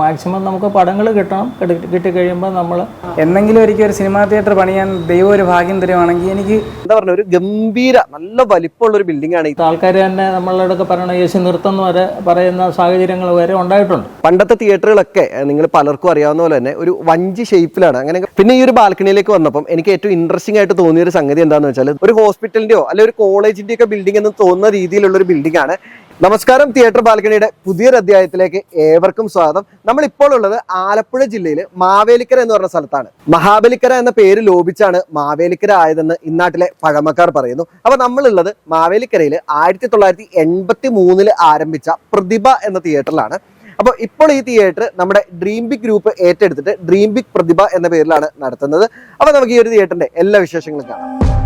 Maximum നമുക്ക് പടങ്ങൾ കിട്ടണം. കിട്ടി കിട്ടിക്കഴിയുമ്പോൾ നമ്മൾ എന്നെങ്കിലും ഒരിക്കൽ ഒരു സിനിമാ തിയേറ്റർ പണിയാൻ ദൈവം ഒരു ഭാഗ്യം തരുവാണെങ്കിൽ എനിക്ക് എന്താ പറഞ്ഞ ഒരു ഗംഭീര നല്ല വലിപ്പമുള്ള ഒരു ബിൽഡിംഗ് ആണ് ഇത് ആൾക്കാർ തന്നെ നമ്മളോടൊക്കെ പറയണ യേശു നിർത്തുന്ന വരെ പറയുന്ന സാഹചര്യങ്ങൾ വരെ ഉണ്ടായിട്ടുണ്ട്. പണ്ടത്തെ തിയേറ്ററുകളൊക്കെ നിങ്ങൾ പലർക്കും അറിയാവുന്ന പോലെ തന്നെ ഒരു വഞ്ചി ഷേപ്പിലാണ് അങ്ങനെ പിന്നെ ഈ ഒരു ബാൽക്കണിയിലേക്ക് വന്നപ്പം എനിക്ക് ഏറ്റവും ഇൻട്രസ്റ്റിംഗ് ആയിട്ട് തോന്നിയ ഒരു സംഗതി എന്താണെന്ന് വെച്ചാൽ ഒരു ഹോസ്പിറ്റലിന്റെയോ അല്ലെങ്കിൽ ഒരു കോളേജിന്റെയൊക്കെ ബിൽഡിംഗ് എന്ന് തോന്നുന്ന രീതിയിലുള്ള ഒരു ബിൽഡിംഗ് ആണ് നമസ്കാരം തിയേറ്റർ ബാൽക്കണിയുടെ പുതിയൊരു അധ്യായത്തിലേക്ക് ഏവർക്കും സ്വാഗതം. നമ്മൾ ഇപ്പോൾ ഉള്ളത് ആലപ്പുഴ ജില്ലയിൽ മാവേലിക്കര എന്ന് പറഞ്ഞ സ്ഥലത്താണ്. മഹാബലിക്കര എന്ന പേര് ലോപിച്ചാണ് മാവേലിക്കര ആയതെന്ന് ഇന്നാട്ടിലെ പഴമക്കാർ പറയുന്നു. അപ്പൊ നമ്മളുള്ളത് മാവേലിക്കരയിൽ ആയിരത്തി തൊള്ളായിരത്തി എൺപത്തി മൂന്നിൽ ആരംഭിച്ച പ്രതിഭ എന്ന തിയേറ്ററിലാണ്. അപ്പോൾ ഇപ്പോൾ ഈ തിയേറ്റർ നമ്മുടെ ഡ്രീം ബിഗ് ഗ്രൂപ്പ് ഏറ്റെടുത്തിട്ട് ഡ്രീം ബിഗ് പ്രതിഭ എന്ന പേരിലാണ് നടത്തുന്നത്. അപ്പോൾ നമുക്ക് ഈ ഒരു തിയേറ്ററിന്റെ എല്ലാ വിശേഷങ്ങളും കാണാം.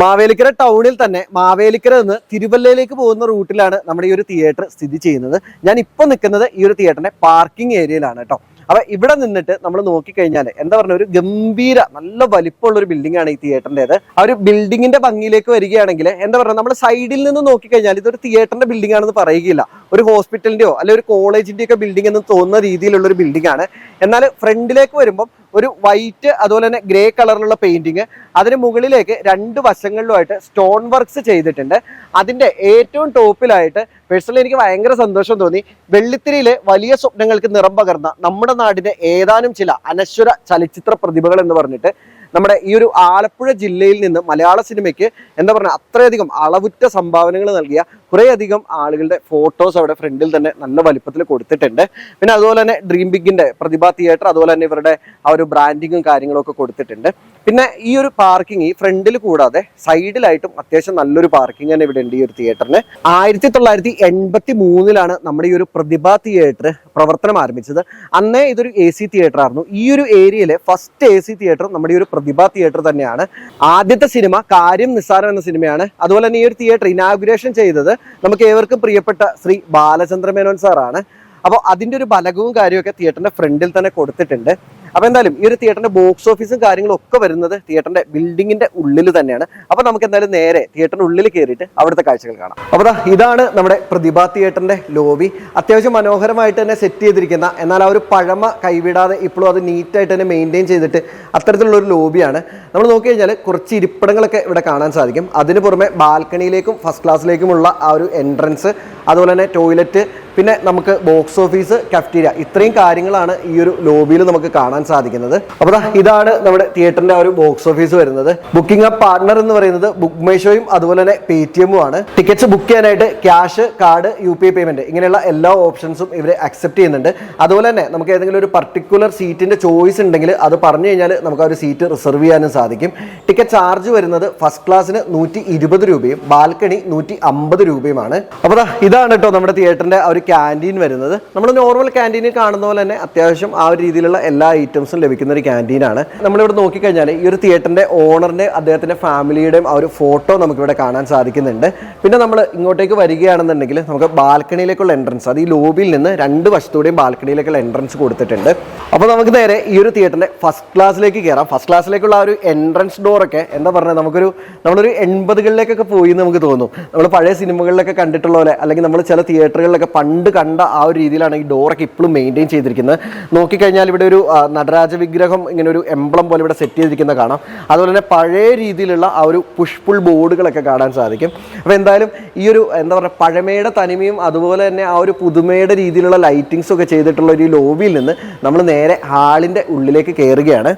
മാവേലിക്കര ടൗണിൽ തന്നെ മാവേലിക്കര നിന്ന് തിരുവല്ലയിലേക്ക് പോകുന്ന റൂട്ടിലാണ് നമ്മുടെ ഈ ഒരു തിയേറ്റർ സ്ഥിതി ചെയ്യുന്നത്. ഞാൻ ഇപ്പോൾ നിൽക്കുന്നത് ഈ ഒരു തിയേറ്ററിന്റെ പാർക്കിംഗ് ഏരിയയിലാണ് കേട്ടോ. അപ്പൊ ഇവിടെ നിന്നിട്ട് നമ്മൾ നോക്കിക്കഴിഞ്ഞാൽ എന്താ പറഞ്ഞ ഒരു ഗംഭീര നല്ല വലിപ്പമുള്ള ഒരു ബിൽഡിംഗ് ആണ് ഈ തിയേറ്ററിന്റെത് ആ ഒരു ബിൽഡിങ്ങിന്റെ ഭംഗിയിലേക്ക് വരികയാണെങ്കിൽ എന്താ പറയുക നമ്മൾ സൈഡിൽ നിന്ന് നോക്കിക്കഴിഞ്ഞാൽ ഇതൊരു തിയേറ്ററിന്റെ ബിൽഡിംഗ് ആണെന്ന് പറയുകയില്ല. ഒരു ഹോസ്പിറ്റലിന്റെയോ അല്ലെങ്കിൽ ഒരു കോളേജിന്റെയോ ഒക്കെ ബിൽഡിംഗ് എന്ന് തോന്നുന്ന രീതിയിലുള്ള ഒരു ബിൽഡിംഗ് ആണ്. എന്നാൽ ഫ്രണ്ടിലേക്ക് വരുമ്പോൾ ഒരു വൈറ്റ് അതുപോലെ തന്നെ ഗ്രേ കളറിലുള്ള പെയിന്റിങ് അതിന് മുകളിലേക്ക് രണ്ട് വശങ്ങളിലുമായിട്ട് സ്റ്റോൺ വർക്ക്സ് ചെയ്തിട്ടുണ്ട്. അതിന്റെ ഏറ്റവും ടോപ്പിലായിട്ട് പേഴ്സണലി എനിക്ക് ഭയങ്കര സന്തോഷം തോന്നി. വെള്ളിത്തിരിയിലെ വലിയ സ്വപ്നങ്ങൾക്ക് നിറം പകർന്ന നമ്മുടെ നാടിന്റെ ഏതാനും ചില അനശ്വര ചലച്ചിത്ര പ്രതിഭകൾ എന്ന് പറഞ്ഞിട്ട് നമ്മുടെ ഈ ഒരു ആലപ്പുഴ ജില്ലയിൽ നിന്ന് മലയാള സിനിമയ്ക്ക് എന്താ പറയുക അത്രയധികം അളവുറ്റ സംഭാവനകൾ നൽകിയ കുറേയധികം ആളുകളുടെ ഫോട്ടോസ് അവിടെ ഫ്രണ്ടിൽ തന്നെ നല്ല വലിപ്പത്തിൽ കൊടുത്തിട്ടുണ്ട്. പിന്നെ അതുപോലെ തന്നെ ഡ്രീം ബിഗിന്റെ പ്രതിഭ തിയേറ്റർ അതുപോലെ തന്നെ ഇവരുടെ ആ ഒരു ബ്രാൻഡിങ്ങും കാര്യങ്ങളൊക്കെ കൊടുത്തിട്ടുണ്ട്. പിന്നെ ഈ ഒരു പാർക്കിംഗ് ഈ ഫ്രണ്ടിൽ കൂടാതെ സൈഡിലായിട്ടും അത്യാവശ്യം നല്ലൊരു പാർക്കിംഗ് തന്നെ ഇവിടെ ഉണ്ട് ഈ ഒരു തിയേറ്ററിന് ആയിരത്തി തൊള്ളായിരത്തി എൺപത്തി മൂന്നിലാണ് നമ്മുടെ ഈ ഒരു പ്രതിഭ തിയേറ്റർ പ്രവർത്തനം ആരംഭിച്ചത്. അന്നേ ഇതൊരു എ സി തിയേറ്റർ ആയിരുന്നു. ഈ ഒരു ഏരിയയിലെ ഫസ്റ്റ് എ സി തിയേറ്റർ നമ്മുടെ ഈ ഒരു പ്രതിഭ തിയേറ്റർ തന്നെയാണ്. ആദ്യത്തെ സിനിമ കാര്യം നിസ്സാരം എന്ന സിനിമയാണ് അതുപോലെ തന്നെ ഈ ഒരു തിയേറ്റർ ഇനാഗുറേഷൻ ചെയ്തത് നമുക്ക് ഏവർക്കും പ്രിയപ്പെട്ട ശ്രീ ബാലചന്ദ്ര മേനോൻ സാറാണ് അപ്പോൾ അതിന്റെ ഒരു ബലകവും കാര്യമൊക്കെ തിയേറ്ററിന്റെ ഫ്രണ്ടിൽ തന്നെ കൊടുത്തിട്ടുണ്ട്. അപ്പോൾ എന്തായാലും ഈ ഒരു തിയേറ്ററിന്റെ ബോക്സ് ഓഫീസും കാര്യങ്ങളും ഒക്കെ വരുന്നത് തിയേറ്ററിന്റെ ബിൽഡിങ്ങിന്റെ ഉള്ളിൽ തന്നെയാണ്. അപ്പോൾ നമുക്ക് എന്തായാലും നേരെ തിയേറ്ററിന്റെ ഉള്ളിൽ കയറിയിട്ട് അവിടുത്തെ കാഴ്ചകൾ കാണാം. അപ്പോൾ ഇതാണ് നമ്മുടെ പ്രതിഭ തിയേറ്ററിന്റെ ലോബി അത്യാവശ്യം മനോഹരമായിട്ട് തന്നെ സെറ്റ് ചെയ്തിരിക്കുന്ന എന്നാൽ ആ ഒരു പഴമ കൈവിടാതെ ഇപ്പോഴും അത് നീറ്റായിട്ട് തന്നെ മെയിന്റെയിൻ ചെയ്തിട്ട് അത്തരത്തിലുള്ള ഒരു ലോബിയാണ് നമ്മൾ നോക്കി കഴിഞ്ഞാൽ കുറച്ച് ഇരിപ്പിടങ്ങളൊക്കെ ഇവിടെ കാണാൻ സാധിക്കും. അതിന് പുറമെ ബാൽക്കണിയിലേക്കും ഫസ്റ്റ് ക്ലാസ്സിലേക്കുമുള്ള ആ ഒരു എൻട്രൻസ് അതുപോലെ തന്നെ ടോയ്ലറ്റ് പിന്നെ നമുക്ക് ബോക്സ് ഓഫീസ് കഫ്റ്റീരിയ ഇത്രയും കാര്യങ്ങളാണ് ഈ ഒരു ലോബിയിൽ നമുക്ക് കാണാൻ സാധിക്കുന്നത്. അപ്പോൾ ഇതാണ് നമ്മുടെ തിയേറ്ററിന്റെ ഒരു ബോക്സ് ഓഫീസ് വരുന്നത്. ബുക്കിംഗ് അപ്പ് പാർട്ണർ എന്ന് പറയുന്നത് ബുക്ക് മൈഷോയും അതുപോലെ തന്നെ പേ ടി എമ്മും ആണ്. ടിക്കറ്റ്സ് ബുക്ക് ചെയ്യാനായിട്ട് cash card U P I payment ഇങ്ങനെയുള്ള എല്ലാ ഓപ്ഷൻസും ഇവർ അക്സെപ്റ്റ് ചെയ്യുന്നുണ്ട്. അതുപോലെ തന്നെ നമുക്ക് ഏതെങ്കിലും ഒരു പർട്ടിക്കുലർ സീറ്റിന്റെ ചോയ്സ് ഉണ്ടെങ്കിൽ അത് പറഞ്ഞു കഴിഞ്ഞാൽ നമുക്ക് ആ ഒരു സീറ്റ് റിസർവ് ചെയ്യാനും സാധിക്കും. ടിക്കറ്റ് ചാർജ് വരുന്നത് ഫസ്റ്റ് ക്ലാസ്സിന് നൂറ്റി ഇരുപത് രൂപയും ബാൽക്കണി നൂറ്റി അമ്പത് രൂപയുമാണ്. അപ്പോൾ ഇതാണ് കേട്ടോ നമ്മുടെ തിയേറ്ററിന്റെ ആ ഒരു ക്യാന്റീൻ വരുന്നത്. നമ്മൾ നോർമൽ ക്യാന്റീനിൽ കാണുന്ന പോലെ തന്നെ അത്യാവശ്യം ആ ഒരു രീതിയിലുള്ള എല്ലാ ഐറ്റംസും ലഭിക്കുന്ന ഒരു ക്യാന്റീനാണ് നമ്മളിവിടെ നോക്കിക്കഴിഞ്ഞാൽ ഈ ഒരു തിയേറ്ററിന്റെ ഓണറിന്റെ അദ്ദേഹത്തിന്റെ ഫാമിലിയുടെയും ആ ഒരു ഫോട്ടോ നമുക്കിവിടെ കാണാൻ സാധിക്കുന്നുണ്ട്. പിന്നെ നമ്മൾ ഇങ്ങോട്ടേക്ക് വരികയാണെന്നുണ്ടെങ്കിൽ നമുക്ക് ബാൽക്കണിയിലേക്കുള്ള എൻട്രൻസ് അത് ഈ ലോബിയിൽ നിന്ന് രണ്ട് വശത്തൂടെയും ബാൽക്കണിയിലേക്കുള്ള എൻട്രൻസ് കൊടുത്തിട്ടുണ്ട്. അപ്പോൾ നമുക്ക് നേരെ ഈ ഒരു തിയേറ്ററിന്റെ ഫസ്റ്റ് ക്ലാസ്സിലേക്ക് കയറാം ഫസ്റ്റ് ക്ലാസ്സിലേക്കുള്ള ആ ഒരു എൻട്രൻസ് ഡോറൊക്കെ എന്താ പറയുക നമുക്കൊരു നമ്മളൊരു എൺപതുകളിലേക്കൊക്കെ പോയി എന്ന് നമുക്ക് തോന്നും. നമ്മൾ പഴയ സിനിമകളിലൊക്കെ കണ്ടിട്ടുള്ള പോലെ അല്ലെങ്കിൽ നമ്മൾ ചില തിയേറ്ററുകളിലൊക്കെ പണ്ട് കണ്ട ആ ഒരു രീതിയിലാണ് ഈ ഡോറൊക്കെ ഇപ്പോഴും മെയിന്റെയിൻ ചെയ്തിരിക്കുന്നത്. നോക്കിക്കഴിഞ്ഞാൽ ഇവിടെ ഒരു നടരാജ വിഗ്രഹം ഇങ്ങനെ ഒരു എംബ്ലം പോലെ ഇവിടെ സെറ്റ് ചെയ്തിരിക്കുന്ന കാണാം. അതുപോലെ തന്നെ പഴയ രീതിയിലുള്ള ആ ഒരു പുഷ്പുൾ ബോർഡുകളൊക്കെ കാണാൻ സാധിക്കും. അപ്പോൾ എന്തായാലും ഈ ഒരു എന്താ പറയുക പഴമയുടെ തനിമയും അതുപോലെ തന്നെ ആ ഒരു പുതുമയുടെ രീതിയിലുള്ള ലൈറ്റിങ്സും ഒക്കെ ചെയ്തിട്ടുള്ള ഒരു ലോബിയിൽ നിന്ന് നമ്മൾ നേരെ ഹാളിന്റെ ഉള്ളിലേക്ക് കയറുകയാണ്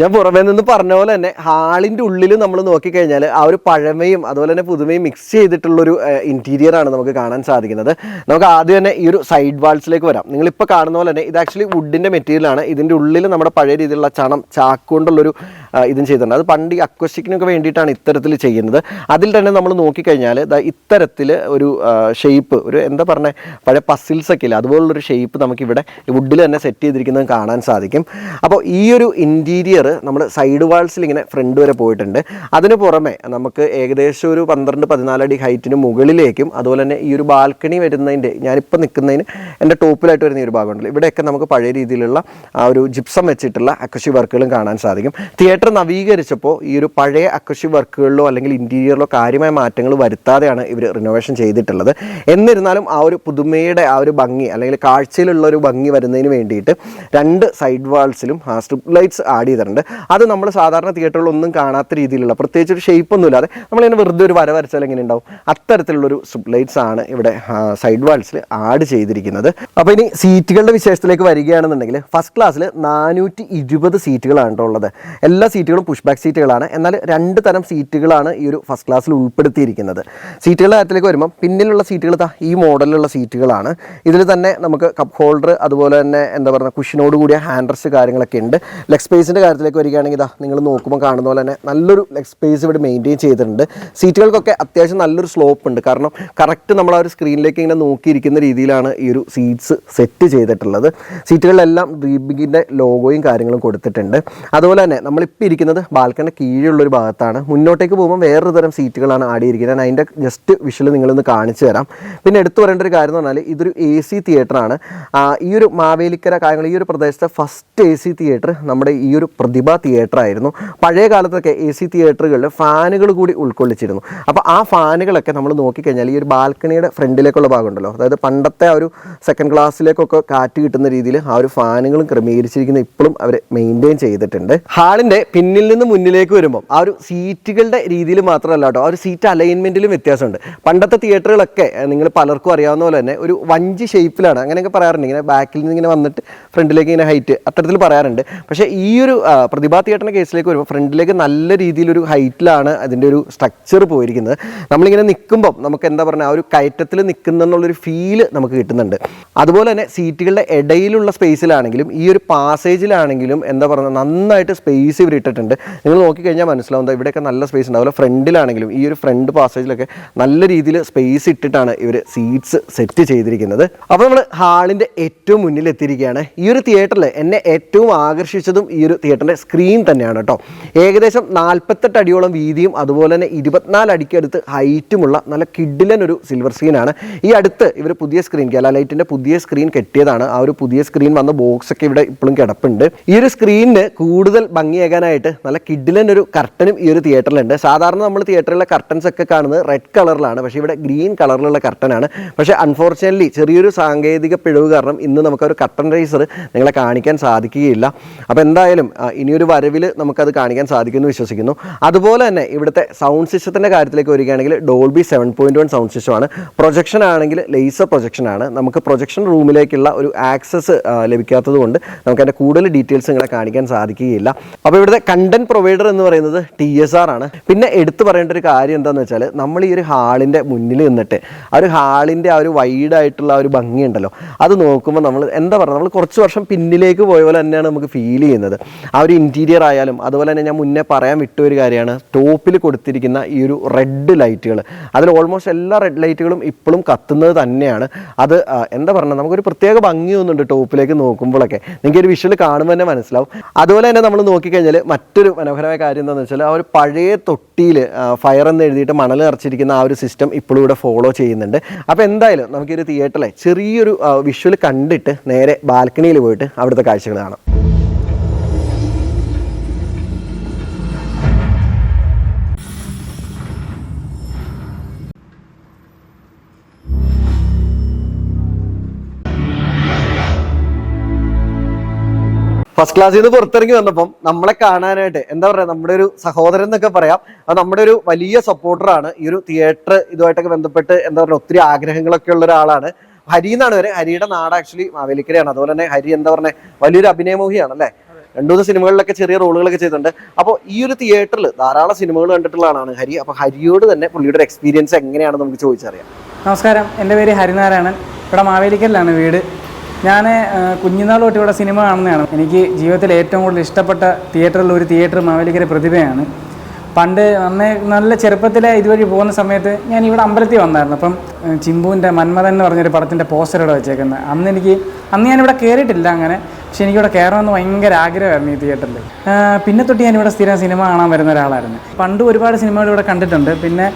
ഞാൻ പുറമേ നിന്ന് പറഞ്ഞ പോലെ തന്നെ ഹാളിന്റെ ഉള്ളിൽ നമ്മൾ നോക്കിക്കഴിഞ്ഞാൽ ആ ഒരു പഴമയും അതുപോലെ തന്നെ പുതുമയും മിക്സ് ചെയ്തിട്ടുള്ളൊരു ആണ് നമുക്ക് കാണാൻ സാധിക്കുന്നത്. നമുക്ക് ആദ്യം തന്നെ ഈ ഒരു സൈഡ് വാൾസിലേക്ക് വരാം. നിങ്ങളിപ്പോൾ കാണുന്ന പോലെ തന്നെ ഇത് ആക്ച്വലി വുഡിന്റെ മെറ്റീരിയൽ ആണ്. ഇതിന്റെ ഉള്ളിൽ നമ്മുടെ പഴയ രീതിയിലുള്ള ചണം ചാക്കുകൊണ്ടുള്ളൊരു ഇതും ചെയ്തിട്ടുണ്ട്. അത് പണ്ട് ഈ അക്വസ്റ്റിക്കിനൊക്കെ വേണ്ടിയിട്ടാണ് ഇത്തരത്തിൽ ചെയ്യുന്നത്. അതിൽ തന്നെ നമ്മൾ നോക്കിക്കഴിഞ്ഞാൽ ഇത്തരത്തിൽ ഒരു ഷേപ്പ് ഒരു എന്താ പറഞ്ഞ പഴയ പസിൽസൊക്കെ ഇല്ല അതുപോലുള്ളൊരു ഷേപ്പ് നമുക്കിവിടെ വുഡിൽ തന്നെ സെറ്റ് ചെയ്തിരിക്കുന്നത് കാണാൻ സാധിക്കും. അപ്പോൾ ഈ ഒരു ഇന്റീരിയർ സ്പീക്കർ നമ്മൾ സൈഡ് വാൾസിൽ ഇങ്ങനെ ഫ്രണ്ട് വരെ പോയിട്ടുണ്ട്. അതിന് പുറമെ നമുക്ക് ഏകദേശം ഒരു പന്ത്രണ്ട് പതിനാലടി ഹൈറ്റിന് മുകളിലേക്കും അതുപോലെ തന്നെ ഈ ഒരു ബാൽക്കണി വരുന്നതിന്റെ ഞാനിപ്പോൾ നിൽക്കുന്നതിന് എന്റെ ടോപ്പിലായിട്ട് വരുന്ന ഈ ഒരു ഭാഗമുണ്ടല്ലോ. ഇവിടെയൊക്കെ നമുക്ക് പഴയ രീതിയിലുള്ള ആ ഒരു ജിപ്സം വെച്ചിട്ടുള്ള അക്കശി വർക്കുകളും കാണാൻ സാധിക്കും. തിയേറ്റർ നവീകരിച്ചപ്പോൾ ഈ ഒരു പഴയ അക്കശി വർക്കുകളിലോ അല്ലെങ്കിൽ ഇന്റീരിയറിലോ കാര്യമായ മാറ്റങ്ങൾ വരുത്താതെയാണ് ഇവർ റിനോവേഷൻ ചെയ്തിട്ടുള്ളത്. എന്നിരുന്നാലും ആ ഒരു പുതുമയുടെ ആ ഒരു ഭംഗി അല്ലെങ്കിൽ കാഴ്ചയിലുള്ള ഒരു ഭംഗി വരുന്നതിന് വേണ്ടിയിട്ട് രണ്ട് സൈഡ് വാൾസിലും സ്ട്രിപ്പ് ലൈറ്റ്സ് ആഡ് ചെയ്തിട്ടുണ്ട്. അത് നമ്മൾ സാധാരണ തിയേറ്ററിലൊന്നും കാണാത്ത രീതിയിലുള്ള പ്രത്യേകിച്ച് ഒരു ഷേപ്പ് ഒന്നും ഇല്ലാതെ നമ്മളിങ്ങനെ വെറുതെ ഒരു വര വരച്ചാൽ എങ്ങനെ ഉണ്ടാവും? അത്തരത്തിലുള്ളൊരു ലൈറ്റ്സ് ആണ് ഇവിടെ സൈഡ് വാൾസിൽ ആഡ് ചെയ്തിരിക്കുന്നത്. അപ്പോൾ ഇനി സീറ്റുകളുടെ വിശേഷത്തിലേക്ക് വരികയാണെന്നുണ്ടെങ്കിൽ ഫസ്റ്റ് ക്ലാസ്സിൽ നാനൂറ്റി ഇരുപത് സീറ്റുകളാണ് ഉള്ളത്. എല്ലാ സീറ്റുകളും പുഷ് ബാക്ക് സീറ്റുകളാണ് എന്നാൽ രണ്ട് തരം സീറ്റുകളാണ് ഈ ഒരു ഫസ്റ്റ് ക്ലാസ്സിൽ ഉൾപ്പെടുത്തിയിരിക്കുന്നത്. സീറ്റുകളുടെ കാര്യത്തിലേക്ക് വരുമ്പം പിന്നിലുള്ള സീറ്റുകൾ ഈ മോഡലിലുള്ള സീറ്റുകളാണ് ഇതിൽ തന്നെ നമുക്ക് കപ്പ് ഹോൾഡർ അതുപോലെ തന്നെ എന്താ പറയുക കുഷിനോട് കൂടിയ ഹാൻഡ്രസ് കാര്യങ്ങളൊക്കെ ഉണ്ട്. ലെഗ് സ്പേസിന്റെ കാര്യത്തിലേക്ക് വരികയാണെങ്കിൽ ഇതാ നിങ്ങൾ നോക്കുമ്പോൾ കാണുന്ന പോലെ തന്നെ നല്ലൊരു ലെഗ് സ്പേസ് ഇവിടെ മെയിന്റെയിൻ ചെയ്തിട്ടുണ്ട്. സീറ്റുകൾക്കൊക്കെ അത്യാവശ്യം നല്ലൊരു സ്ലോപ്പ് ഉണ്ട്. കാരണം കറക്റ്റ് നമ്മൾ ആ ഒരു സ്ക്രീനിലേക്ക് ഇങ്ങനെ നോക്കിയിരിക്കുന്ന രീതിയിലാണ് ഈ ഒരു സീറ്റ്സ് സെറ്റ് ചെയ്തിട്ടുള്ളത്. സീറ്റുകളിലെല്ലാം ഡ്രീബിങ്ങിന്റെ ലോഗോയും കാര്യങ്ങളും കൊടുത്തിട്ടുണ്ട്. അതുപോലെ തന്നെ നമ്മളിപ്പോൾ ഇരിക്കുന്നത് ബാൽക്കണിന്റെ കീഴിലുള്ളൊരു ഭാഗത്താണ്. മുന്നോട്ടേക്ക് പോകുമ്പോൾ വേറൊരു തരം സീറ്റുകളാണ് ആടിയിരിക്കുന്നത്. അതിന്റെ ജസ്റ്റ് വിഷൽ നിങ്ങളൊന്ന് കാണിച്ചു തരാം. പിന്നെ എടുത്തു പറയേണ്ട ഒരു കാര്യം എന്ന് പറഞ്ഞാൽ ഇതൊരു എ സി തിയേറ്ററാണ് ഈ ഒരു മാവേലിക്കര കാര്യങ്ങൾ ഈ ഒരു പ്രദേശത്തെ ഫസ്റ്റ് എ സി തിയേറ്റർ നമ്മുടെ ഈ ഒരു പ്രതിഭ തിയേറ്റർ ആയിരുന്നു പഴയ കാലത്തൊക്കെ എ സി തിയേറ്ററുകളിൽ ഫാനുകൾ കൂടി ഉൾക്കൊള്ളിച്ചിരുന്നു. അപ്പോൾ ആ ഫാനുകളൊക്കെ നമ്മൾ നോക്കിക്കഴിഞ്ഞാൽ ഈ ഒരു ബാൽക്കണിയുടെ ഫ്രണ്ടിലേക്കുള്ള ഭാഗമുണ്ടല്ലോ. അതായത് പണ്ടത്തെ ആ ഒരു സെക്കൻഡ് ക്ലാസ്സിലേക്കൊക്കെ കാറ്റ് കിട്ടുന്ന രീതിയിൽ ആ ഒരു ഫാനുകളും ക്രമീകരിച്ചിരിക്കുന്ന ഇപ്പോഴും അവർ മെയിന്റെയിൻ ചെയ്തിട്ടുണ്ട്. ഹാളിന്റെ പിന്നിൽ നിന്ന് മുന്നിലേക്ക് വരുമ്പോൾ ആ ഒരു സീറ്റുകളുടെ രീതിയിൽ മാത്രമല്ല കേട്ടോ ആ ഒരു സീറ്റ് അലൈൻമെന്റിലും വ്യത്യാസമുണ്ട്. പണ്ടത്തെ തിയേറ്ററുകളൊക്കെ നിങ്ങൾ പലർക്കും അറിയാവുന്ന പോലെ തന്നെ ഒരു വഞ്ചി ഷേപ്പിലാണ് അങ്ങനെയൊക്കെ പറയാറുണ്ട്. ഇങ്ങനെ ബാക്കിൽ നിന്ന് ഇങ്ങനെ വന്നിട്ട് ഫ്രണ്ടിലേക്ക് ഇങ്ങനെ ഹൈറ്റ് അത്തരത്തിൽ പറയാറുണ്ട്. പക്ഷേ ഈ ഒരു പ്രതിഭാ തിയേറ്ററിന്റെ കേസിലേക്ക് വരുമ്പോൾ ഫ്രണ്ടിലേക്ക് നല്ല രീതിയിലൊരു ഹൈറ്റിലാണ് അതിന്റെ ഒരു സ്ട്രക്ചർ പോയിരിക്കുന്നത്. നമ്മളിങ്ങനെ നിൽക്കുമ്പം നമുക്ക് എന്താ പറയുക ആ ഒരു കയറ്റത്തിൽ നിൽക്കുന്നെന്നുള്ളൊരു ഫീൽ നമുക്ക് കിട്ടുന്നുണ്ട്. അതുപോലെ തന്നെ സീറ്റുകളുടെ ഇടയിലുള്ള സ്പേസിലാണെങ്കിലും ഈ ഒരു പാസേജിലാണെങ്കിലും എന്താ പറയുക നന്നായിട്ട് സ്പേസ് ഇവർ ഇട്ടിട്ടുണ്ട്. നിങ്ങൾ നോക്കിക്കഴിഞ്ഞാൽ മനസ്സിലാവും ഇവിടെയൊക്കെ നല്ല സ്പേസ് ഉണ്ട്. അതുപോലെ ഫ്രണ്ടിലാണെങ്കിലും ഈ ഒരു ഫ്രണ്ട് പാസേജിലൊക്കെ നല്ല രീതിയിൽ സ്പേസ് ഇട്ടിട്ടാണ് ഇവർ സീറ്റ്സ് സെറ്റ് ചെയ്തിരിക്കുന്നത്. അപ്പോൾ നമ്മൾ ഹാളിന്റെ ഏറ്റവും മുന്നിൽ എത്തിയിരിക്കുകയാണ് ഈ ഒരു തിയേറ്ററിൽ എന്നെ ഏറ്റവും ആകർഷിച്ചതും ഈ ഒരു തിയേറ്ററിന്റെ സ്ക്രീൻ തന്നെയാണ് കേട്ടോ ഏകദേശം നാൽപ്പത്തെട്ട് അടിയോളം വീതിയും അതുപോലെ തന്നെ ഇരുപത്തിനാല് അടിക്കടുത്ത് ഹൈറ്റുമുള്ള നല്ല കിഡിലൻ ഒരു സിൽവർ സ്ക്രീനാണ് ഈ അടുത്ത് ഇവർ പുതിയ സ്ക്രീൻ ലൈറ്റിന്റെ പുതിയ സ്ക്രീൻ കെട്ടിയതാണ്. ആ ഒരു പുതിയ സ്ക്രീൻ വന്ന ബോക്സ് ഒക്കെ ഇവിടെ ഇപ്പോഴും കിടപ്പുണ്ട്. ഈ ഒരു സ്ക്രീനിന് കൂടുതൽ ഭംഗിയാകാനായിട്ട് നല്ല കിഡിലൻ ഒരു കർട്ടനും ഈ ഒരു തിയേറ്ററിലുണ്ട് സാധാരണ നമ്മൾ തിയേറ്ററിലെ കർട്ടൻസ് ഒക്കെ കാണുന്നത് റെഡ് കളറിലാണ് പക്ഷേ ഇവിടെ ഗ്രീൻ കളറിലുള്ള കർട്ടനാണ് പക്ഷേ അൺഫോർച്ചുനേറ്റ്ലി ചെറിയൊരു സാങ്കേതിക പിഴവ് കാരണം ഇന്ന് നമുക്ക് ഒരു കർട്ടൻ റൈസർ നിങ്ങളെ കാണിക്കാൻ സാധിക്കുകയില്ല. അപ്പോൾ എന്തായാലും ഇനിയൊരു വരവിൽ നമുക്കത് കാണിക്കാൻ സാധിക്കുമെന്ന് വിശ്വസിക്കുന്നു. അതുപോലെ തന്നെ ഇവിടുത്തെ സൗണ്ട് സിസ്റ്റത്തിന്റെ കാര്യത്തിലേക്ക് വരികയാണെങ്കിൽ Dolby seven point one sound സിസ്റ്റമാണ് പ്രൊജക്ഷൻ ആണെങ്കിൽ ലേസർ പ്രൊജക്ഷൻ ആണ്. നമുക്ക് പ്രൊജക്ഷൻ റൂമിലേക്കുള്ള ഒരു ആക്സസ് ലഭിക്കാത്തത് കൊണ്ട് നമുക്ക് അതിന്റെ കൂടുതൽ ഡീറ്റെയിൽസ് നിങ്ങളെ കാണിക്കാൻ സാധിക്കുകയില്ല. അപ്പോൾ ഇവിടുത്തെ കണ്ടന്റ് പ്രൊവൈഡർ എന്ന് പറയുന്നത് ടി എസ് ആർ ആണ്. പിന്നെ എടുത്തു പറയേണ്ട ഒരു കാര്യം എന്താണെന്ന് വെച്ചാൽ നമ്മൾ ഈ ഒരു ഹാളിന്റെ മുന്നിൽ നിന്നിട്ട് ആ ഒരു ഹാളിന്റെ ആ ഒരു വൈഡായിട്ടുള്ള ഒരു ഭംഗി ഉണ്ടല്ലോ. അത് നോക്കുമ്പോൾ നമ്മൾ എന്താ പറയുക നമ്മൾ കുറച്ച് വർഷം പിന്നിലേക്ക് പോയ പോലെ തന്നെയാണ് നമുക്ക് ഫീൽ ചെയ്യുന്നത്. ആ ഒരു ഇന്റീരിയർ ആയാലും അതുപോലെ തന്നെ ഞാൻ മുന്നേ പറയാൻ വിട്ട ഒരു കാര്യമാണ് ടോപ്പിൽ കൊടുത്തിരിക്കുന്ന ഈ ഒരു റെഡ് ലൈറ്റുകൾ അതിൽ ഓൾമോസ്റ്റ് എല്ലാ റെഡ് ലൈറ്റുകളും ഇപ്പോഴും കത്തുന്നത് തന്നെയാണ്. അത് എന്താ പറയുക നമുക്കൊരു പ്രത്യേക ഭംഗി ടോപ്പിലേക്ക് നോക്കുമ്പോഴൊക്കെ. നിങ്ങൾക്ക് ഒരു വിഷ്വൽ കാണുമ്പോൾ തന്നെ മനസ്സിലാവും. അതുപോലെ തന്നെ നമ്മൾ നോക്കിക്കഴിഞ്ഞാൽ മറ്റൊരു മനോഹരമായ കാര്യം എന്താണെന്ന് വെച്ചാൽ ആ ഒരു പഴയ തൊട്ടിയിൽ ഫയർ എന്ന് എഴുതിയിട്ട് മണൽ നിറച്ചിരിക്കുന്ന ആ ഒരു സിസ്റ്റം ഇപ്പോഴും ഇവിടെ ഫോളോ ചെയ്യുന്നുണ്ട്. അപ്പോൾ എന്തായാലും നമുക്കൊരു തിയേറ്ററിലെ ചെറിയൊരു വിഷ്വൽ കണ്ടിട്ട് നേരെ ബാൽക്കണിയിൽ പോയിട്ട് അവിടുത്തെ കാഴ്ചകൾ കാണാം. ഫസ്റ്റ് ക്ലാസ്സിൽ നിന്ന് പുറത്തിറങ്ങി വന്നപ്പം നമ്മളെ കാണാനായിട്ട് എന്താ പറയുക നമ്മുടെ ഒരു സഹോദരൻ എന്നൊക്കെ പറയാം. അത് നമ്മുടെ ഒരു വലിയ സപ്പോർട്ടറാണ് ഈ ഒരു തിയേറ്റർ ഇതുമായിട്ടൊക്കെ ബന്ധപ്പെട്ട് എന്താ പറയുക ഒത്തിരി ആഗ്രഹങ്ങളൊക്കെ ഉള്ള ഒരാളാണ്. ഹരി എന്നാണ് വരെ ഹരിയുടെ നാട് ആക്ച്വലി മാവേലിക്കരയാണ്. അതുപോലെ തന്നെ ഹരി എന്താ പറയുക വലിയൊരു അഭിനയമോഹിയാണ് അല്ലേ രണ്ടു മൂന്ന് സിനിമകളിലൊക്കെ ചെറിയ റോളുകളൊക്കെ ചെയ്തിട്ടുണ്ട്. അപ്പോൾ ഈ ഒരു തിയേറ്ററിൽ ധാരാളം സിനിമകൾ കണ്ടിട്ടുള്ളതാണ് ഹരി. അപ്പോൾ ഹരിയോട് തന്നെ പുള്ളിയുടെ ഒരു എക്സ്പീരിയൻസ് എങ്ങനെയാണെന്ന് നമുക്ക് ചോദിച്ചറിയാം. നമസ്കാരം. എന്റെ പേര് ഹരിനാരായണൻ. ഇവിടെ മാവേലിക്കലിലാണ് വീട്. ഞാൻ കുഞ്ഞുനാൾ തൊട്ട് ഇവിടെ സിനിമ കാണുന്നതാണ്. എനിക്ക് ജീവിതത്തിൽ ഏറ്റവും കൂടുതൽ ഇഷ്ടപ്പെട്ട തിയേറ്ററിൽ ഒരു തിയേറ്റർ മാവേലിക്കര പ്രതിഭയാണ്. പണ്ട് അന്നേ നല്ല ചെറുപ്പത്തിലെ ഇതുവഴി പോകുന്ന സമയത്ത് ഞാൻ ഇവിടെ അമ്പലത്തിൽ വന്നായിരുന്നു. അപ്പം ചിമ്പുവിന്റെ മന്മഥൻ എന്ന് പറഞ്ഞൊരു പടത്തിന്റെ പോസ്റ്റർ ഇവിടെ വെച്ചേക്കുന്നത്. അന്ന് എനിക്ക് അന്ന് ഞാനിവിടെ കയറിയിട്ടില്ല അങ്ങനെ പക്ഷെ എനിക്കിവിടെ കയറണമെന്ന് ഭയങ്കര ആഗ്രഹമായിരുന്നു ഈ തിയേറ്ററിൽ. പിന്നെ തൊട്ട് ഞാനിവിടെ സ്ഥിരം സിനിമ കാണാൻ വരുന്ന ഒരാളായിരുന്നു. പണ്ട് ഒരുപാട് സിനിമകൾ ഇവിടെ കണ്ടിട്ടുണ്ട്. പിന്നെ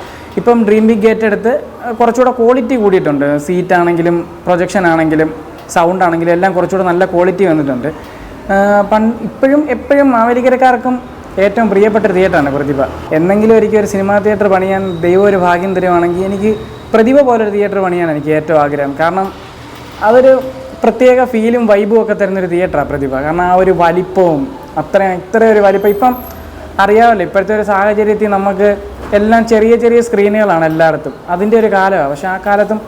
ഇപ്പം ഡ്രീം ബിഗ് ഗേറ്റ് എടുത്ത് കുറച്ചുകൂടെ ക്വാളിറ്റി കൂടിയിട്ടുണ്ട്. സീറ്റ് ആണെങ്കിലും പ്രൊജക്ഷൻ ആണെങ്കിലും സൗണ്ട് ആണെങ്കിലും എല്ലാം കുറച്ചുകൂടെ നല്ല ക്വാളിറ്റി വന്നിട്ടുണ്ട്. പണ്ട് ഇപ്പോഴും എപ്പോഴും മാവേലിക്കരക്കാർക്കും ഏറ്റവും പ്രിയപ്പെട്ട ഒരു തിയേറ്ററാണ് പ്രതിഭ. എന്നെങ്കിലും ഒരിക്കൽ ഒരു സിനിമാ തിയേറ്റർ പണിയാൻ ദൈവം ഒരു ഭാഗ്യം തരുവാണെങ്കിൽ എനിക്ക് പ്രതിഭ പോലൊരു തിയേറ്റർ പണിയാൻ എനിക്ക് ഏറ്റവും ആഗ്രഹം. കാരണം അതൊരു പ്രത്യേക ഫീലും വൈബും ഒക്കെ തരുന്നൊരു തിയേറ്ററാണ് പ്രതിഭ. കാരണം ആ ഒരു വലിപ്പവും അത്രയും ഇത്രയും ഒരു വലിപ്പം ഇപ്പം അറിയാമല്ലോ ഇപ്പോഴത്തെ ഒരു സാഹചര്യത്തിൽ നമുക്ക് എല്ലാം ചെറിയ ചെറിയ സ്ക്രീനുകളാണ് എല്ലായിടത്തും. അതിന്റെ ഒരു കാലമാണ്. പക്ഷേ ആ കാലത്തും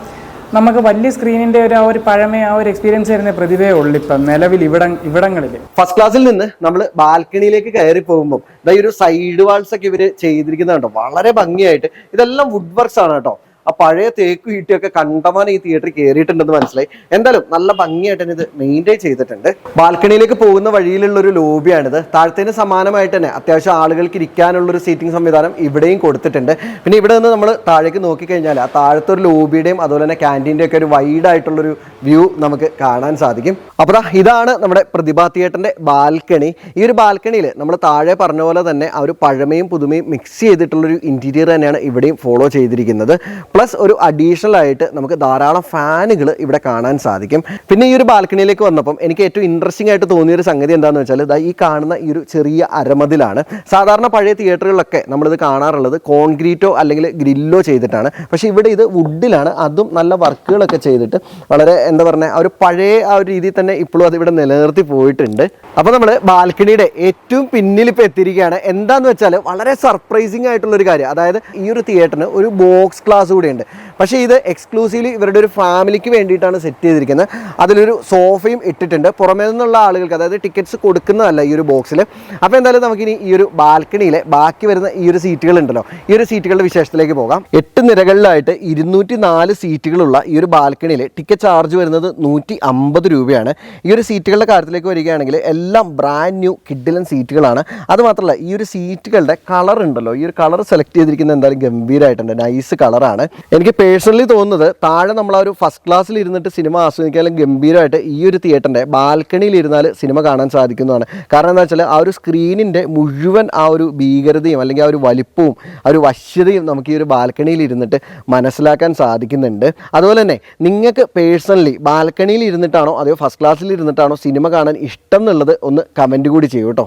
നമുക്ക് വലിയ സ്ക്രീനിന്റെ ഒരു ആ ഒരു പഴമ ആ ഒരു എക്സ്പീരിയൻസ് തരുന്ന പ്രതിഭയെ ഉള്ളു ഇപ്പം നിലവിൽ ഇവിട ഇവിടങ്ങളിൽ ഫസ്റ്റ് ക്ലാസ്സിൽ നിന്ന് നമ്മൾ ബാൽക്കണിയിലേക്ക് കയറി പോകുമ്പോൾ ഈ ഒരു സൈഡ് വാൾസ് ഒക്കെ ഇവർ ചെയ്തിരിക്കുന്നത് കണ്ടോ? വളരെ ഭംഗിയായിട്ട്. ഇതെല്ലാം വുഡ് വർക്ക്സ് ആണ് കേട്ടോ. ആ പഴയ തേക്ക് വീട്ടിയൊക്കെ കണ്ടമാനം ഈ തിയേറ്ററിൽ കയറിയിട്ടുണ്ടെന്ന് മനസ്സിലായി. എന്തായാലും നല്ല ഭംഗിയായിട്ട് തന്നെ ഇത് മെയിന്റെയിൻ ചെയ്തിട്ടുണ്ട്. ബാൽക്കണിയിലേക്ക് പോകുന്ന വഴിയിലുള്ള ഒരു ലോബിയാണിത് താഴത്തേന് സമാനമായിട്ട് തന്നെ അത്യാവശ്യം ആളുകൾക്ക് ഇരിക്കാനുള്ള ഒരു സീറ്റിംഗ് സംവിധാനം ഇവിടെയും കൊടുത്തിട്ടുണ്ട്. പിന്നെ ഇവിടെ നിന്ന് നമ്മൾ താഴേക്ക് നോക്കിക്കഴിഞ്ഞാൽ ആ താഴത്തെ ഒരു ലോബിയുടെയും അതുപോലെ തന്നെ ക്യാന്റീന്റെ ഒക്കെ ഒരു വൈഡ് ആയിട്ടുള്ളൊരു വ്യൂ നമുക്ക് കാണാൻ സാധിക്കും. അപ്പോൾ ഇതാണ് നമ്മുടെ പ്രതിഭാ തിയേറ്ററിന്റെ ബാൽക്കണി. ഈ ഒരു ബാൽക്കണിയിൽ നമ്മൾ താഴെ പറഞ്ഞ പോലെ തന്നെ ആ ഒരു പഴമയും പുതുമയും മിക്സ് ചെയ്തിട്ടുള്ളൊരു ഇന്റീരിയർ തന്നെയാണ് ഇവിടെയും ഫോളോ ചെയ്തിരിക്കുന്നത്. പ്ലസ് ഒരു അഡീഷണൽ ആയിട്ട് നമുക്ക് ധാരാളം ഫാനുകൾ ഇവിടെ കാണാൻ സാധിക്കും. പിന്നെ ഈ ഒരു ബാൽക്കണിയിലേക്ക് വന്നപ്പം എനിക്ക് ഏറ്റവും ഇൻട്രസ്റ്റിംഗ് ആയിട്ട് തോന്നിയ ഒരു സംഗതി എന്താണെന്ന് വെച്ചാൽ ഇതാ ഈ കാണുന്ന ഈ ഒരു ചെറിയ അരമതിലാണ്. സാധാരണ പഴയ തിയേറ്ററുകളിലൊക്കെ നമ്മളിത് കാണാറുള്ളത് കോൺക്രീറ്റോ അല്ലെങ്കിൽ ഗ്രില്ലോ ചെയ്തിട്ടാണ്. പക്ഷേ ഇവിടെ ഇത് വുഡിലാണ് അതും നല്ല വർക്കുകളൊക്കെ ചെയ്തിട്ട് വളരെ എന്താ പറയുക ഒരു പഴയ ആ ഒരു രീതിയിൽ തന്നെ ഇപ്പോഴും അത് ഇവിടെ നിലനിർത്തി പോയിട്ടുണ്ട്. അപ്പോൾ നമ്മൾ ബാൽക്കണിയുടെ ഏറ്റവും പിന്നിൽ ഇപ്പോൾ എത്തിയിരിക്കുകയാണ്. എന്താണെന്ന് വെച്ചാൽ വളരെ സർപ്രൈസിംഗ് ആയിട്ടുള്ളൊരു കാര്യം. അതായത് ഈ ഒരു തിയേറ്ററിന് ഒരു ബോക്സ് ക്ലാസ് കൂടെ ഉണ്ട് പക്ഷേ ഇത് എക്സ്ക്ലൂസീവ്ലി ഇവരുടെ ഒരു ഫാമിലിക്ക് വേണ്ടിയിട്ടാണ് സെറ്റ് ചെയ്തിരിക്കുന്നത്. അതിലൊരു സോഫയും ഇട്ടിട്ടുണ്ട്. പുറമേ നിന്നുള്ള ആളുകൾക്ക് അതായത് ടിക്കറ്റ്സ് കൊടുക്കുന്നതല്ല ഈ ഒരു ബോക്സിൽ അപ്പോൾ എന്തായാലും നമുക്കിനി ഈ ഒരു ബാൽക്കണിയിലെ ബാക്കി വരുന്ന ഈ ഒരു സീറ്റുകൾ ഉണ്ടല്ലോ ഈ ഒരു സീറ്റുകളുടെ വിശേഷത്തിലേക്ക് പോകാം. എട്ട് നിരകളിലായിട്ട് ഇരുന്നൂറ്റി നാല് സീറ്റുകളുള്ള ഈ ഒരു ബാൽക്കണിയിൽ ടിക്കറ്റ് ചാർജ് വരുന്നത് നൂറ്റി അമ്പത് രൂപയാണ്. ഈ ഒരു സീറ്റുകളുടെ കാര്യത്തിലേക്ക് വരികയാണെങ്കിൽ എല്ലാം ബ്രാൻഡ് ന്യൂ കിഡിലൻ സീറ്റുകളാണ് അതുമാത്രമല്ല ഈ ഒരു സീറ്റുകളുടെ കളർ ഉണ്ടല്ലോ. ഈ ഒരു കളർ സെലക്ട് ചെയ്തിരിക്കുന്നത് എന്തായാലും ഗംഭീരമായിട്ടുണ്ട് നൈസ് കളറാണ് എനിക്ക് പേഴ്സണലി തോന്നുന്നത് താഴെ നമ്മൾ ആ ഒരു ഫസ്റ്റ് ക്ലാസ്സിൽ ഇരുന്നിട്ട് സിനിമ ആസ്വദിക്കാനും ഗംഭീരമായിട്ട് ഈ ഒരു തിയേറ്ററിന്റെ ബാൽക്കണിയിൽ ഇരുന്നാൽ സിനിമ കാണാൻ സാധിക്കുന്നതാണ്. കാരണം എന്താ വെച്ചാൽ ആ ഒരു സ്ക്രീനിന്റെ മുഴുവൻ ആ ഒരു ഭീകരതയും അല്ലെങ്കിൽ ആ ഒരു വലിപ്പവും ആ ഒരു വശ്യതയും നമുക്ക് ഈ ഒരു ബാൽക്കണിയിൽ ഇരുന്നിട്ട് മനസ്സിലാക്കാൻ സാധിക്കുന്നുണ്ട്. അതുപോലെ തന്നെ നിങ്ങൾക്ക് പേഴ്സണലി ബാൽക്കണിയിൽ ഇരുന്നിട്ടാണോ അതോ ഫസ്റ്റ് ക്ലാസ്സിൽ ഇരുന്നിട്ടാണോ സിനിമ കാണാൻ ഇഷ്ടം എന്നുള്ളത് ഒന്ന് കമന്റ് കൂടി ചെയ്യൂ കേട്ടോ.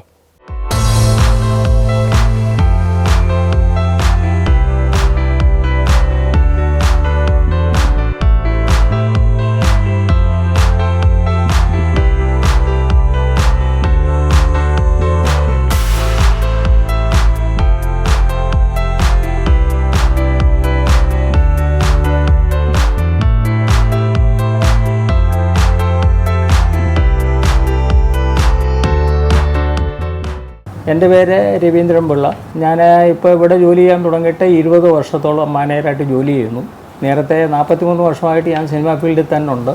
എന്റെ പേര് രവീന്ദ്രൻ പിള്ള ഞാൻ ഇപ്പോൾ ഇവിടെ ജോലി ചെയ്യാൻ തുടങ്ങിയിട്ട് ഇരുപത് വർഷത്തോളം മാനേജറായിട്ട് ജോലി ചെയ്യുന്നു. നേരത്തെ നാൽപ്പത്തിമൂന്ന് വർഷമായിട്ട് ഞാൻ സിനിമാ ഫീൽഡിൽ തന്നെ ഉണ്ട്.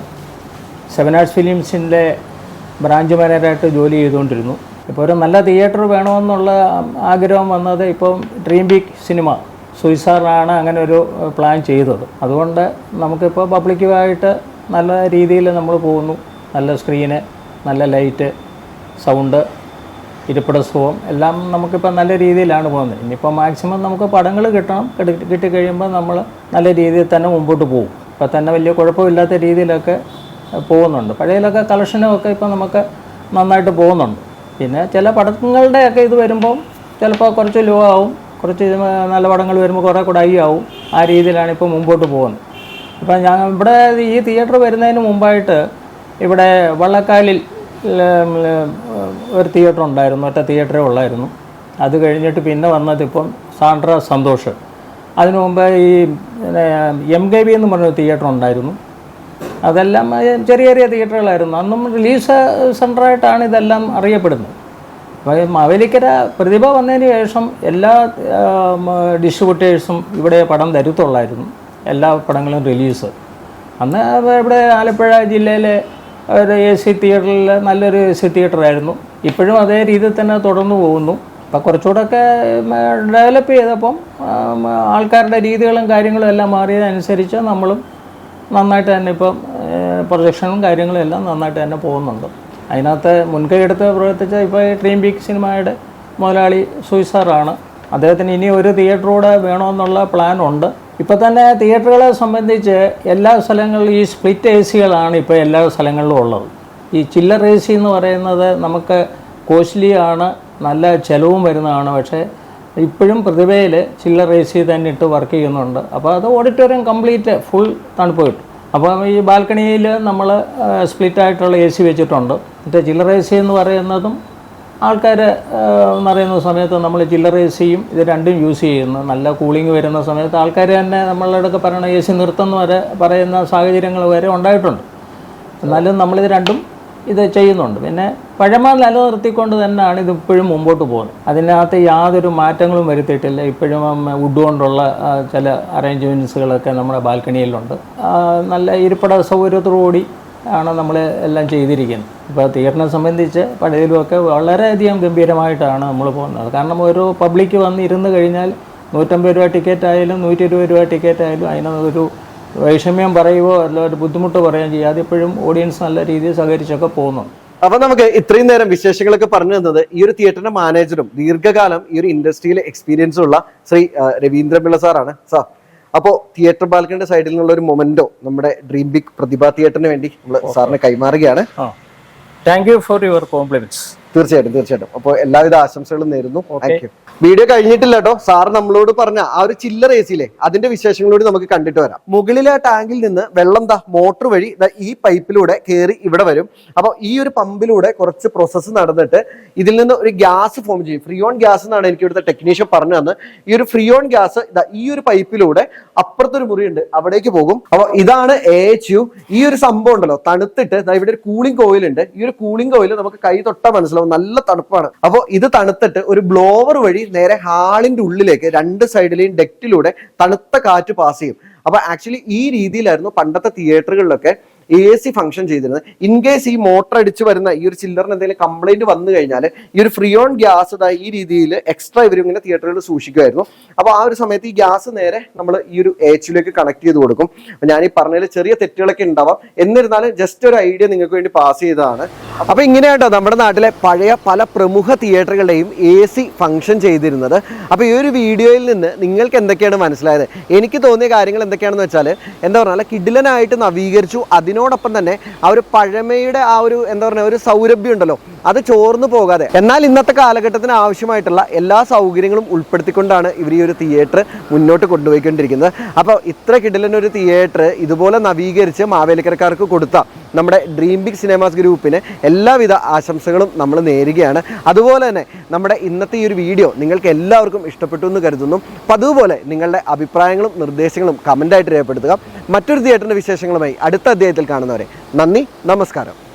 സെവൻ ആർട്സ് ഫിലിംസിന്റെ ബ്രാഞ്ച് മാനേജറായിട്ട് ജോലി ചെയ്തുകൊണ്ടിരുന്നു. ഇപ്പോൾ ഒരു നല്ല തിയേറ്റർ വേണമെന്നുള്ള ആഗ്രഹം വന്നത് ഇപ്പം ഡ്രീം ബിഗ് സിനിമ സുയിസാറാണ് അങ്ങനെ ഒരു പ്ലാൻ ചെയ്തത്. അതുകൊണ്ട് നമുക്കിപ്പോൾ പബ്ലിക്കുമായിട്ട് നല്ല രീതിയിൽ നമ്മൾ പോകുന്നു. നല്ല സ്ക്രീന് നല്ല ലൈറ്റ് സൗണ്ട് ഇരിപ്പിട സുഖം എല്ലാം നമുക്കിപ്പോൾ നല്ല രീതിയിലാണ് പോകുന്നത്. ഇനിയിപ്പോൾ മാക്സിമം നമുക്ക് പടങ്ങൾ കിട്ടണം. കിട്ടി കിട്ടിക്കഴിയുമ്പോൾ നമ്മൾ നല്ല രീതിയിൽ തന്നെ മുമ്പോട്ട് പോകും. ഇപ്പോൾ തന്നെ വലിയ കുഴപ്പമില്ലാത്ത രീതിയിലൊക്കെ പോകുന്നുണ്ട്. പഴയതിലൊക്കെ കളക്ഷനും ഒക്കെ ഇപ്പോൾ നമുക്ക് നന്നായിട്ട് പോകുന്നുണ്ട്. പിന്നെ ചില പടങ്ങളുടെയൊക്കെ ഇത് വരുമ്പോൾ ചിലപ്പോൾ കുറച്ച് ലോ ആവും. കുറച്ച് നല്ല പടങ്ങൾ വരുമ്പോൾ കുറേ കൂടെ ഹൈ ആവും. ആ രീതിയിലാണ് ഇപ്പോൾ മുമ്പോട്ട് പോകുന്നത്. ഇപ്പം ഞാൻ ഇവിടെ ഈ തിയേറ്റർ വരുന്നതിന് മുമ്പായിട്ട് ഇവിടെ വള്ളക്കാലിൽ ഒരു തിയേറ്റർ ഉണ്ടായിരുന്നു ഒറ്റ തിയേറ്ററേ ഉള്ളായിരുന്നു. അത് കഴിഞ്ഞിട്ട് പിന്നെ വന്നത് ഇപ്പം സാൻഡ്ര സന്തോഷ്. അതിനു മുമ്പ് ഈ എം കെ ബി എന്ന് പറഞ്ഞൊരു തിയേറ്റർ ഉണ്ടായിരുന്നു. അതെല്ലാം ചെറിയ ചെറിയ തിയേറ്ററുകളായിരുന്നു അന്നും റിലീസ് സെന്ററായിട്ടാണ് ഇതെല്ലാം അറിയപ്പെടുന്നത്. മാവേലിക്കര പ്രതിഭ വന്നതിന് ശേഷം എല്ലാ ഡിസ്ട്രിബ്യൂട്ടേഴ്സും ഇവിടെ പടം തരുത്തുള്ളായിരുന്നു. എല്ലാ പടങ്ങളും റിലീസ് അന്ന് ഇവിടെ ആലപ്പുഴ ജില്ലയിലെ ഒരു എ സി തിയേറ്ററിൽ നല്ലൊരു എ സി തിയേറ്ററായിരുന്നു. ഇപ്പോഴും അതേ രീതിയിൽ തന്നെ തുടർന്നു പോകുന്നു. കുറച്ചുകൂടെ കുറച്ചുകൂടെയൊക്കെ ഡെവലപ്പ് ചെയ്തപ്പം ആൾക്കാരുടെ രീതികളും കാര്യങ്ങളും എല്ലാം മാറിയതനുസരിച്ച് നമ്മളും നന്നായിട്ട് തന്നെ ഇപ്പം പ്രൊജക്ഷനും കാര്യങ്ങളും എല്ലാം നന്നായിട്ട് തന്നെ പോകുന്നുണ്ട്. അതിനകത്ത് മുൻകൈ എടുത്ത് പ്രവർത്തിച്ച ഇപ്പോൾ ഈ ഡ്രീം ബിഗ് സിനിമയുടെ മുതലാളി സുയിസാറാണ്. അദ്ദേഹത്തിന് ഇനി ഒരു തിയേറ്റർ വേണമെന്നുള്ള പ്ലാൻ ഉണ്ട് ഇപ്പോൾ തന്നെ തിയേറ്ററുകളെ സംബന്ധിച്ച് എല്ലാ സ്ഥലങ്ങളിലും ഈ സ്പ്ലിറ്റ് എ സികളാണ് ഇപ്പോൾ എല്ലാ സ്ഥലങ്ങളിലും ഉള്ളത്. ഈ ചില്ലർ എ സി എന്ന് പറയുന്നത് നമുക്ക് കോസ്റ്റ്ലി ആണ് നല്ല ചിലവും വരുന്നതാണ്. പക്ഷേ ഇപ്പോഴും പ്രതിഭയിൽ ചില്ലർ എ സി തന്നെ ഇട്ട് വർക്ക് ചെയ്യുന്നുണ്ട്. അപ്പോൾ അത് ഓഡിറ്റോറിയം കംപ്ലീറ്റ് ഫുൾ തണുപ്പ് കിട്ടും. അപ്പം ഈ ബാൽക്കണിയിൽ നമ്മൾ സ്പ്ലിറ്റ് ആയിട്ടുള്ള എ സി വെച്ചിട്ടുണ്ട്. മറ്റേ ചില്ലർ എ സി എന്ന് പറയുന്നതും ആൾക്കാർ നിറയുന്ന സമയത്ത് നമ്മൾ ചില്ലറ എ സിയും ഇത് രണ്ടും യൂസ് ചെയ്യുന്നു. നല്ല കൂളിംഗ് വരുന്ന സമയത്ത് ആൾക്കാർ തന്നെ നമ്മളുടെ പറയണ എ സി നിർത്തുന്ന വരെ പറയുന്ന സാഹചര്യങ്ങൾ വരെ ഉണ്ടായിട്ടുണ്ട്. എന്നാലും നമ്മളിത് രണ്ടും ഇത് ചെയ്യുന്നുണ്ട്. പിന്നെ പഴമ നിലനിർത്തിക്കൊണ്ട് തന്നെയാണ് ഇത് ഇപ്പോഴും മുമ്പോട്ട് പോകുന്നത്. അതിനകത്ത് യാതൊരു മാറ്റങ്ങളും വരുത്തിയിട്ടില്ല. ഇപ്പോഴും വുഡ് കൊണ്ടുള്ള ചില അറേഞ്ച്മെന്റ്സുകളൊക്കെ നമ്മുടെ ബാൽക്കണിയിലുണ്ട്. നല്ല ഇരിപ്പിട സൗകര്യത്തോടുകൂടി ആണ് നമ്മൾ എല്ലാം ചെയ്തിരിക്കുന്നത്. ഇപ്പോൾ തിയേറ്ററിനെ സംബന്ധിച്ച് പഴയതിലുമൊക്കെ വളരെയധികം ഗംഭീരമായിട്ടാണ് നമ്മൾ പോകുന്നത്. കാരണം ഒരു പബ്ലിക് വന്ന് ഇരുന്ന് കഴിഞ്ഞാൽ നൂറ്റമ്പത് രൂപ ടിക്കറ്റ് ആയാലും നൂറ്റി ഇരുപത് രൂപ ടിക്കറ്റ് ആയാലും അതിനൊരു വൈഷമ്യം പറയുകയോ അല്ല ഒരു ബുദ്ധിമുട്ട് പറയുകയും ചെയ്യാതെ ഇപ്പോഴും ഓഡിയൻസ് നല്ല രീതിയിൽ സഹകരിച്ചൊക്കെ പോകുന്നുണ്ട് അപ്പൊ നമുക്ക് ഇത്രയും നേരം വിശേഷങ്ങളൊക്കെ പറഞ്ഞു തന്നത് ഈ ഒരു തിയേറ്ററിന്റെ മാനേജറും ദീർഘകാലം ഈ ഒരു ഇൻഡസ്ട്രിയിലെ എക്സ്പീരിയൻസ് ഉള്ള ശ്രീ രവീന്ദ്രപിള്ള സാറാണ്. സാർ അപ്പോ തിയേറ്റർ ബാൽക്കണിന്റെ സൈഡിൽ നിന്നുള്ള ഒരു മൊമെന്റോ നമ്മുടെ ഡ്രീം ബിഗ് പ്രതിഭ തിയേറ്ററിന് വേണ്ടി നമ്മൾ സാറിന് കൈമാറുകയാണ്. Thank you for your compliments തീർച്ചയായിട്ടും തീർച്ചയായിട്ടും. അപ്പോൾ എല്ലാവിധ ആശംസകളും നേരുന്നു. വീഡിയോ കഴിഞ്ഞിട്ടില്ല കേട്ടോ. സാർ നമ്മളോട് പറഞ്ഞ ആ ഒരു ചില്ലർ എ സിയിലെ അതിന്റെ വിശേഷങ്ങളോട് നമുക്ക് കണ്ടിട്ട് വരാം. മുകളിലെ ടാങ്കിൽ നിന്ന് വെള്ളം ദാ മോട്ടർ വഴി ഈ പൈപ്പിലൂടെ കയറി ഇവിടെ വരും. അപ്പോൾ ഈ ഒരു പമ്പിലൂടെ കുറച്ച് പ്രോസസ്സ് നടന്നിട്ട് ഇതിൽ നിന്ന് ഒരു ഗ്യാസ് ഫോം ചെയ്യും. ഫ്രീയോൺ ഗ്യാസ് എന്നാണ് എനിക്ക് ഇവിടുത്തെ ടെക്നീഷ്യൻ പറഞ്ഞു തന്നത്. ഈ ഒരു ഫ്രീയോൺ ഗ്യാസ് ഈ ഒരു പൈപ്പിലൂടെ അപ്പുറത്തൊരു മുറിയുണ്ട്. അവിടേക്ക് പോകും. അപ്പോൾ ഇതാണ് എ എച്ച് യു ഈ ഒരു സംഭവം ഉണ്ടല്ലോ. തണുത്തിട്ട് ഇവിടെ ഒരു കൂളിംഗ് ഓയിൽ ഉണ്ട്. ഈ ഒരു കൂളിംഗ് ഓയിൽ നമുക്ക് കൈ തൊട്ടാൽ മനസ്സിലാവും. നല്ല തണുപ്പാണ്. അപ്പോൾ ഇത് തണുത്തിട്ട് ഒരു ബ്ലോവർ വഴി നേരെ ഹാളിന്റെ ഉള്ളിലേക്ക് രണ്ട് സൈഡിലെയും ഡെക്റ്റിലൂടെ തണുത്ത കാറ്റ് പാസ് ചെയ്യും. അപ്പൊ ആക്ച്വലി ഈ രീതിയിലായിരുന്നു പണ്ടത്തെ തിയേറ്ററുകളിലൊക്കെ എ സി ഫംഗ്ഷൻ ചെയ്തിരുന്നത്. ഇൻ കേസ് ഈ മോട്ടർ അടിച്ച് വരുന്ന ഈ ഒരു ചില്ലറിന് എന്തെങ്കിലും കംപ്ലൈന്റ് വന്നു കഴിഞ്ഞാൽ ഈ ഒരു ഫ്രീയോൺ ഗ്യാസ് ഇതാ ഈ രീതിയിൽ എക്സ്ട്രാ ഇവർ ഇങ്ങനെ തിയേറ്ററുകളിൽ സൂക്ഷിക്കുമായിരുന്നു. അപ്പോൾ ആ ഒരു സമയത്ത് ഈ ഗ്യാസ് നേരെ നമ്മൾ ഈ ഒരു എച്ചിലേക്ക് കണക്ട് ചെയ്ത് കൊടുക്കും. ഞാൻ ഈ പറഞ്ഞതിൽ ചെറിയ തെറ്റുകളൊക്കെ ഉണ്ടാവാം. എന്നിരുന്നാലും ജസ്റ്റ് ഒരു ഐഡിയ നിങ്ങൾക്ക് വേണ്ടി പാസ് ചെയ്തതാണ്. അപ്പോൾ ഇങ്ങനെയാട്ടോ നമ്മുടെ നാട്ടിലെ പഴയ പല പ്രമുഖ തിയേറ്ററുകളുടെയും എ സി ഫംഗ്ഷൻ ചെയ്തിരുന്നത്. അപ്പോൾ ഈ ഒരു വീഡിയോയിൽ നിന്ന് നിങ്ങൾക്ക് എന്തൊക്കെയാണ് മനസ്സിലായത്? എനിക്ക് തോന്നിയ കാര്യങ്ങൾ എന്തൊക്കെയാണെന്ന് വെച്ചാൽ എന്താ പറഞ്ഞാൽ കിഡിലനായിട്ട് നവീകരിച്ചു. അതിനോടൊപ്പം തന്നെ ആ ഒരു പഴമയുടെ ആ ഒരു എന്താ പറയുക ഒരു സൗരഭ്യം ഉണ്ടല്ലോ. അത് ചോർന്നു പോകാതെ. എന്നാൽ ഇന്നത്തെ കാലഘട്ടത്തിന് ആവശ്യമായിട്ടുള്ള എല്ലാ സൗകര്യങ്ങളും ഉൾപ്പെടുത്തിക്കൊണ്ടാണ് ഇവർ ഈ ഒരു തിയേറ്റർ മുന്നോട്ട് കൊണ്ടുപോയിക്കൊണ്ടിരിക്കുന്നത്. അപ്പോൾ ഇത്ര കിടിലൻ ഒരു തിയേറ്റർ ഇതുപോലെ നവീകരിച്ച് മാവേലിക്കരക്കാർക്ക് കൊടുത്ത നമ്മുടെ ഡ്രീം ബിഗ് സിനിമാസ് ഗ്രൂപ്പിന് എല്ലാവിധ ആശംസകളും നമ്മൾ നേരുകയാണ്. അതുപോലെ തന്നെ നമ്മുടെ ഇന്നത്തെ ഈ ഒരു വീഡിയോ നിങ്ങൾക്ക് എല്ലാവർക്കും ഇഷ്ടപ്പെട്ടു എന്ന് കരുതുന്നു. അപ്പം അതുപോലെ നിങ്ങളുടെ അഭിപ്രായങ്ങളും നിർദ്ദേശങ്ങളും കമന്റായിട്ട് രേഖപ്പെടുത്തുക. മറ്റൊരു തിയേറ്ററിന്റെ വിശേഷങ്ങളുമായി അടുത്ത അധ്യായത്തിൽ കാണുന്നവരെ നന്ദി നമസ്കാരം.